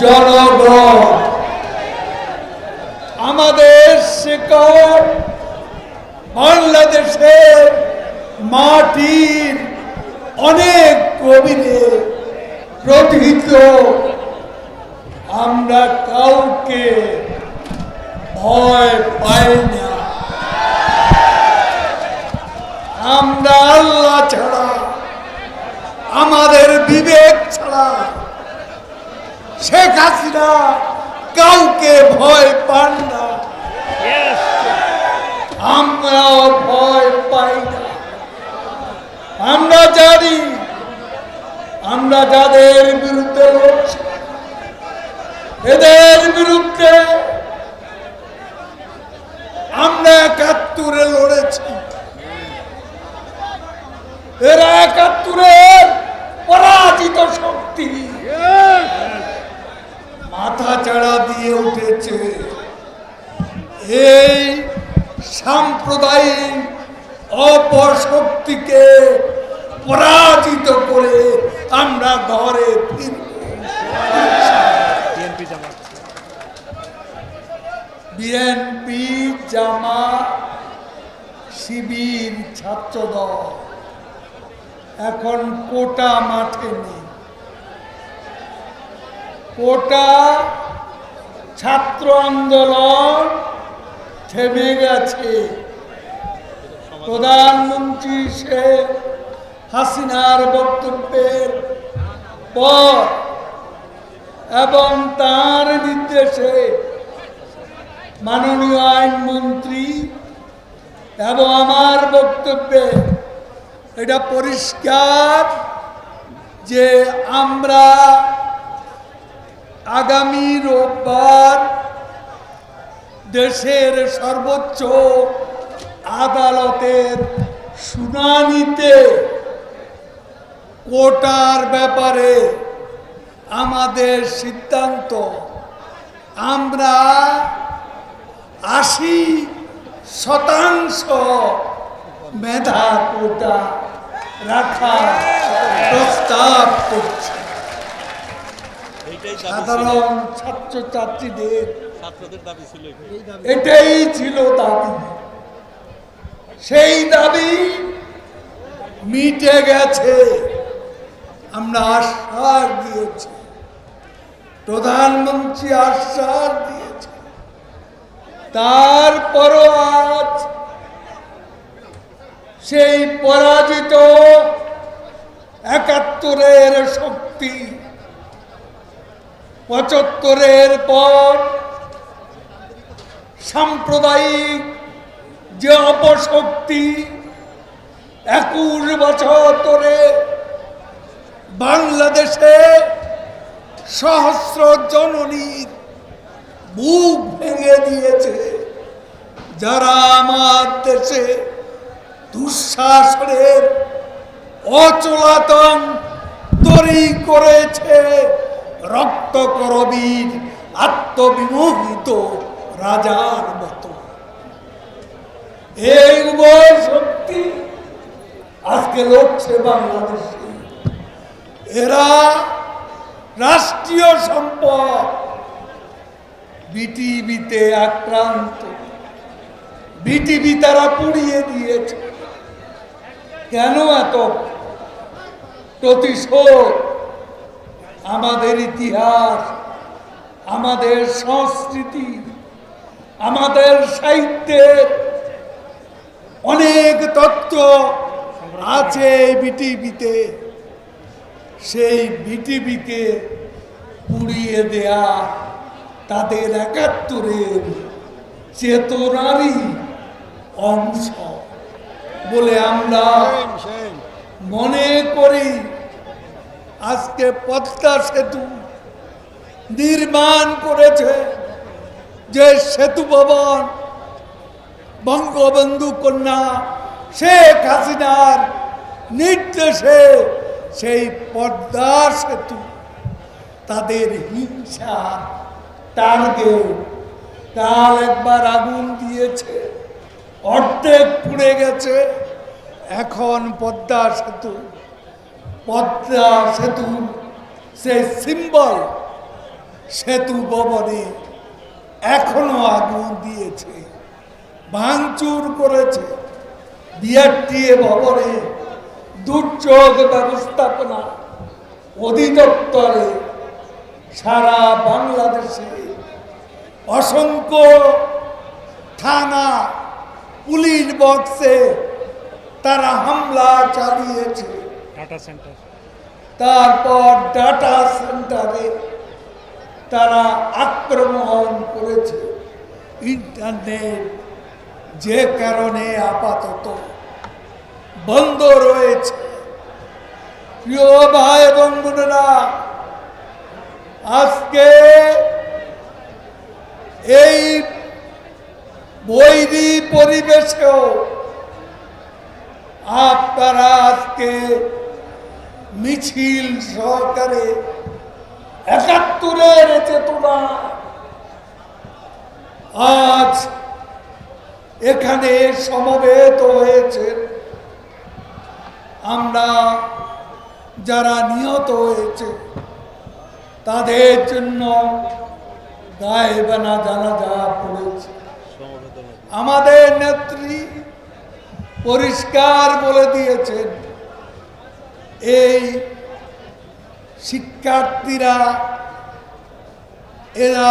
জনগণ। আমাদের শিকড় বাংলাদেশের মাটির অনেক কবিরে প্রথিত আমরা কাউকে ভয় পাই না। আমরা আল্লাহ ছাড়া আমাদের বিবেক শেখ হাসিনা কাউকে ভয় পান না। আমরাও ভয় পাই না। আমরা জানি আমরা যাদের বিরুদ্ধে লড়ছি এদের বিরুদ্ধে আমরা একাত্তরে লড়েছি। এরা একাত্তরের পরাজিত শক্তি। মাথা চাড়া দিয়ে উঠেছে। এই সাম্প্রদায়িক অপশক্তিকে পরাজিত করে আমরা ঘরে বিএনপি জামা শিবির ছাত্রদল। এখন কোটা মাঠে নেই। কোটা ছাত্র আন্দোলন থেমে গেছে। প্রধানমন্ত্রী শেখ হাসিনার বক্তব্যের পর এবং তার নির্দেশে মাননীয় আইনমন্ত্রী এবং আমার বক্তব্যে এটা পরিষ্কার যে আমরা আগামী রোববার দেশের সর্বোচ্চ আদালতের শুনানিতে কোটার ব্যাপারে আমাদের সিদ্ধান্ত। আমরা আশি শতাংশ মেধা কোটা রাখার প্রস্তাব করছে। সাধারণ ছাত্রছাত্রীদের ছাত্রদের। এটাই ছিল দাবি। সেই দাবি মিটে গেছে। আমরা আশ্বাস দিয়েছি। প্রধানমন্ত্রী আশ্বাস দিয়েছে। তারপরও আজ সেই পরাজিত একাত্তরের শক্তি পঁচাত্তরের পর সাম্প্রদায়িক যে অপশক্তি একুশ বছর ধরে বাংলাদেশে সহস্র জননীর বুক ভেঙে দিয়েছে, যারা আমার দেশে দুঃশাসনের অচলাতন তৈরি করেছে। রক্ত করবীর, আত্মবিমোহিত রাজার মতো। এই উভয় শক্তি আজকে লড়ছে বাংলাদেশে। এরা রাষ্ট্রীয় সম্পদ, বিটিভিতে আক্রান্ত। বিটিভি তারা পুড়িয়ে দিয়েছে। কেন এত প্রতিশোধ? আমাদের ইতিহাস আমাদের সংস্কৃতি আমাদের সাহিত্যের অনেক তত্ত্ব আছে এই বিটিভিতে সেই বিটিভিকে পুড়িয়ে দেয়া তাদের একাত্তরের চেতনারই অংশ বলে আমরা মনে করি। আজকে পদ্মা সেতু নির্মাণ করেছে যে সেতু ভবন বঙ্গবন্ধু কন্যা শেখ হাসিনার নির্দেশে সেই পদ্মা সেতু তাদের হিংসা টার্গেট। কাল একবার আগুন দিয়েছে, অর্ধেক পুড়ে গেছে, এখন পদ্মা সেতু পদ্মা সেতু, সে সিম্বল সেতু ভবনে এখনও আগুন দিয়েছে, ভাঙচুর করেছে। বিআরটিএ ভবনে দুর্যোগ ব্যবস্থাপনা অধিদপ্তরে সারা বাংলাদেশে অসংখ্য থানা, পুলিশ বক্সে তারা হামলা চালিয়েছে। ডাটা সেন্টার তারপর ডাটা সেন্টারে তারা আক্রমণ করেছে। ইন্টারনেট যে কারণে আপাতত বন্ধ রয়েছে। প্রিয় ভাই এবং বোনেরা আজকে এই বৈরী পরিবেশেও আপনারা আজকে মিছিল সহকারে একাত্তরের চেতনা আজ এখানে সমবেত হয়েছে আমরা যারা নিহত হয়েছে, তাদের জন্য গায়েবানা জানাজা পড়েছে সমবেত হয়েছে। আমাদের নেত্রী পরিষ্কার বলে দিয়েছেন এই শিক্ষার্থীরা, এরা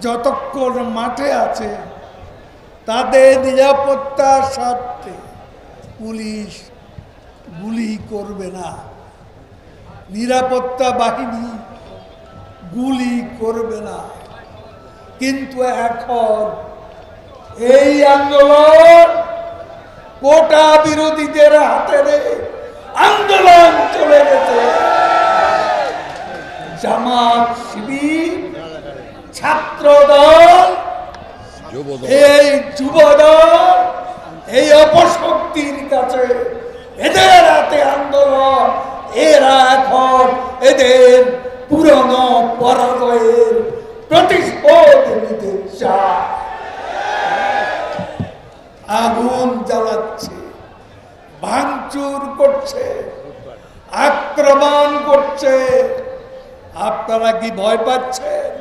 যতক্ষণ মাঠে আছে, তাদের নিরাপত্তার স্বার্থে পুলিশ গুলি করবে না। নিরাপত্তা বাহিনী গুলি করবে না। কিন্তু এখন এই আন্দোলন কোটা বিরোধীদের হাতে রেখে আন্দোলন চলে গেছে। জামাত, শিবির ছাত্র দল এই যুব দল এই অপশক্তির কাছে এদের হাতে আন্দোলন, এরা এখন এদের পুরনো পরাজয়ের প্রতিশোধ নিতে চায়। আগুন জ্বালাচ্ছে। ভাঙচুর করছে আক্রমণ করছে। আপনারা কি ভয় পাচ্ছেন?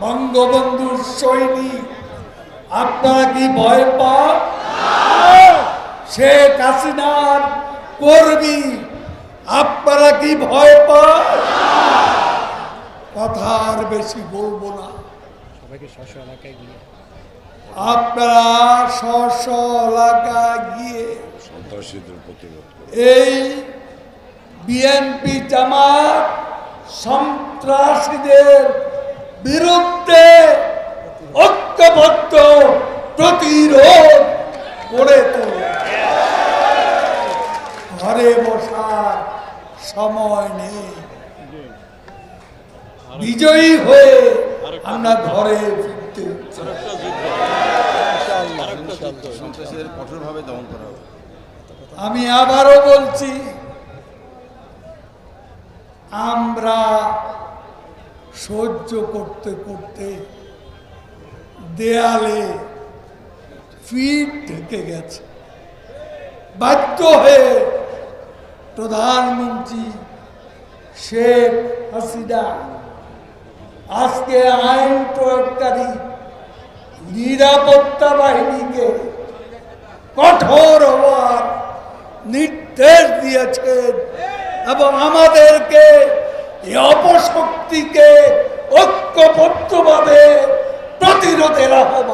বঙ্গবন্ধুর সৈনিক আপনারা কি ভয় পান? শেখ হাসিনার কর্মী আপনারা কি ভয় পান? কথা আর বেশি বলব না। সবাইকে স্ব স্ব এলাকায় গিয়ে। আপনারা স্ব স্ব গিয়ে সন্ত্রাসীদের প্রতিরোধ এই বিএনপি জামাত সন্ত্রাসীদের বিরুদ্ধে ঐক্যবদ্ধ প্রতিরোধ করে তোলে ঘরে বসার সময় নেই। বিজয়ী হয়ে আমরা ঘরে ফিরতে সন্ত্রাসীদের কঠোরভাবে দমন করা হবে আমি আবারও বলছি, আমরা সহ্য করতে করতে দেয়ালে ফিট ঢেকে গেছে। বাধ্য হয়ে প্রধানমন্ত্রী শেখ হাসিনা আজকে আইন প্রয়োগকারী নিরাপত্তা বাহিনীকে কঠোর হওয়ার নির্দেশ দিয়েছেন এবং আমাদেরকে অপশক্তিকে ঐক্যবদ্ধভাবে প্রতিরোধের আহ্বান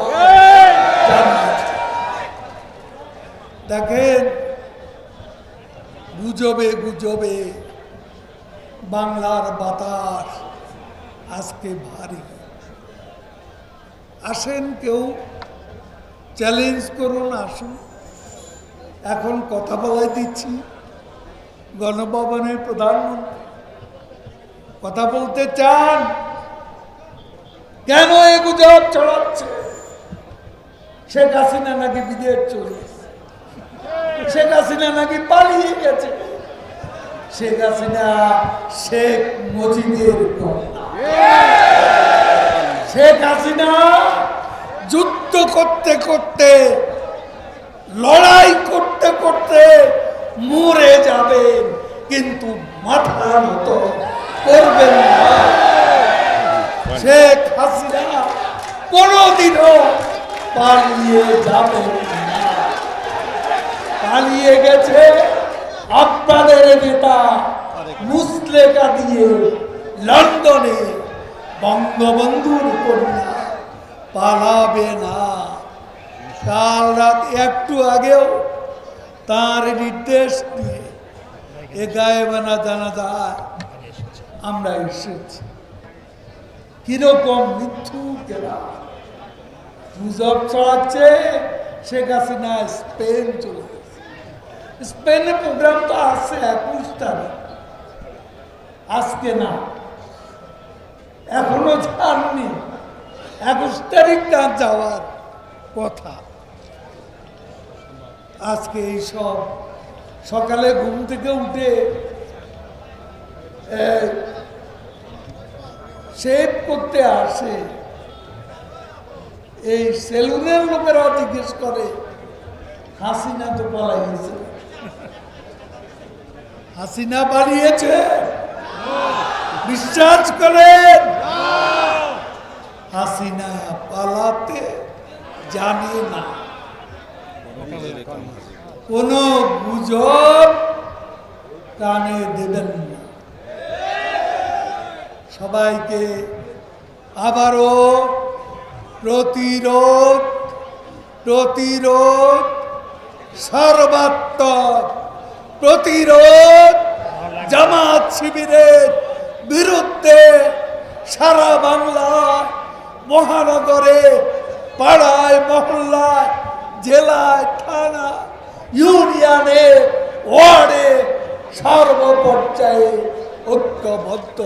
দেখেন, গুজবে গুজবে বাংলার বাতাস আজকে ভারী। আসেন কেউ চ্যালেঞ্জ করুন, আসুন। এখন কথা বলাই দিচ্ছি। গণভবনের প্রধানমন্ত্রী, কথা বলতে চান? কেন এ গুজব ছড়াচ্ছে? শেখ হাসিনা নাকি বিদেশ চলে শেখ হাসিনা নাকি পালিয়ে গেছে? শেখ হাসিনা শেখ কন্যা। শেখ হাসিনা যুদ্ধ করতে করতে লড়াই করতে করতে মরে যাবেন, কিন্তু মাথা মতো করবেন না। শেখ হাসিনা কোনোদিনও পালিয়ে যাবে না। পালিয়ে গেছে আপনাদের নেতা মুসলেকা দিয়ে লন্ডনে। বঙ্গবন্ধুর কন্যা পালাবে না। কাল রাত একটু আগেও তার নির্দেশ দিয়ে এ গায়েবানা জানা যায় আমরা এসেছি। কীরকম মৃত্যু কেনা গুজব ছড়াচ্ছে, শেখ হাসিনা স্পেন চলে গেছে। প্রোগ্রাম তো আছে একুশ তারিখ। আজকে না, এখনও যাননি একুশ তারিখ না যাওয়ার কথা। আজকে এই সব সকালে ঘুম থেকে উঠে শেভ করতে আসে। এই সেলুনের লোকেরাও জিজ্ঞেস করে, হাসিনা তো পালাইছে হাসিনা পালিয়েছে। বিশ্বাস করেন? হাসিনা পালাতে জানে না। কোন গুজব কানে দেবেন না। সবাইকে আবারও প্রতিরোধ প্রতিরোধ, সর্বাত্মক প্রতিরোধ জামাত শিবিরের বিরুদ্ধে সারা বাংলা মহানগরে পাড়ায়, মহল্লায় জেলায় থানা ইউনিয়নে ওয়ার্ডে সর্বপর্যায়ে ঐক্যবদ্ধ।